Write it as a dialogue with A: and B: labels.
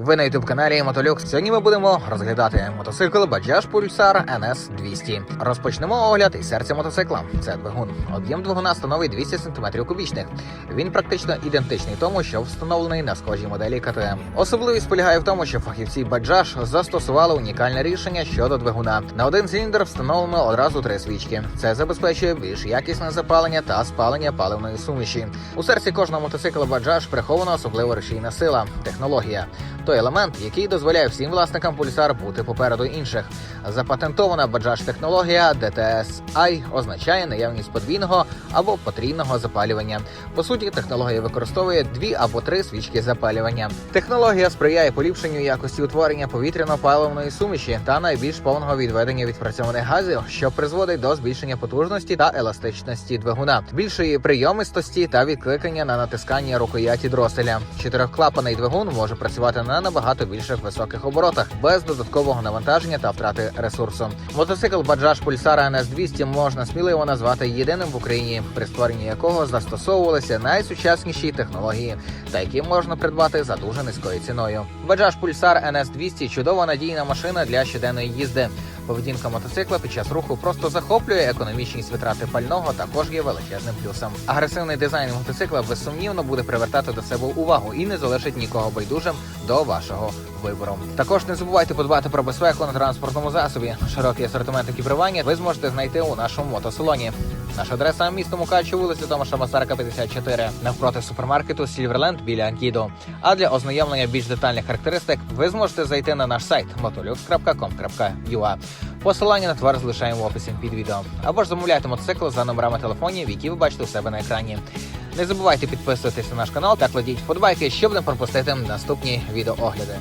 A: Ви на youtube каналі Мотолюкс. Сьогодні ми будемо розглядати мотоцикл Bajaj Pulsar NS 200. Розпочнемо огляд із серця мотоцикла. Це двигун. Об'єм двигуна становить 200 см кубічних. Він практично ідентичний тому, що встановлений на схожій моделі КТМ. Особливість полягає в тому, що фахівці Bajaj застосували унікальне рішення щодо двигуна. На один циліндр встановлено одразу три свічки. Це забезпечує більш якісне запалення та спалення паливної суміші. У серці кожного мотоцикла Bajaj прихована особлива рушійна сила технологія. Той елемент, який дозволяє всім власникам пульсар бути попереду інших. Запатентована Bajaj технологія DTS-I означає наявність подвійного або потрійного запалювання. По суті, технологія використовує дві або три свічки запалювання. Технологія сприяє поліпшенню якості утворення повітряно-паливної суміші та найбільш повного відведення відпрацьованих газів, що призводить до збільшення потужності та еластичності двигуна, більшої прийомистості та відкликання на натискання рукояті дроселя. Чотирьохклапаний двигун може працювати на набагато більших високих оборотах без додаткового навантаження та втрати ресурсу. Мотоцикл Баджаж Пульсара НС 200 можна сміливо назвати єдиним в Україні, при створенні якого застосовувалися найсучасніші технології, та які можна придбати за дуже низькою ціною. Баджаж Пульсар НС 200 – чудова надійна машина для щоденної їзди. Поведінка мотоцикла під час руху просто захоплює економічність витрати пального, також є величезним плюсом. Агресивний дизайн мотоцикла безсумнівно буде привертати до себе увагу і не залишить нікого байдужим до вашого вибору. Також не забувайте подбати про безпеку на транспортному засобі. Широкий асортимент екіпірування ви зможете знайти у нашому мотосалоні. Наша адреса місто Мукачево, вулиця Томаша Масарка, 54, навпроти супермаркету Сільверленд біля Анкідо. А для ознайомлення більш детальних характеристик ви зможете зайти на наш сайт motolux.com.ua. Посилання на товар залишаємо в описі під відео. Або ж замовляйте мотоцикл за номерами телефонів, які ви бачите у себе на екрані. Не забувайте підписуватись на наш канал та кладіть вподобайки, щоб не пропустити наступні відеоогляди.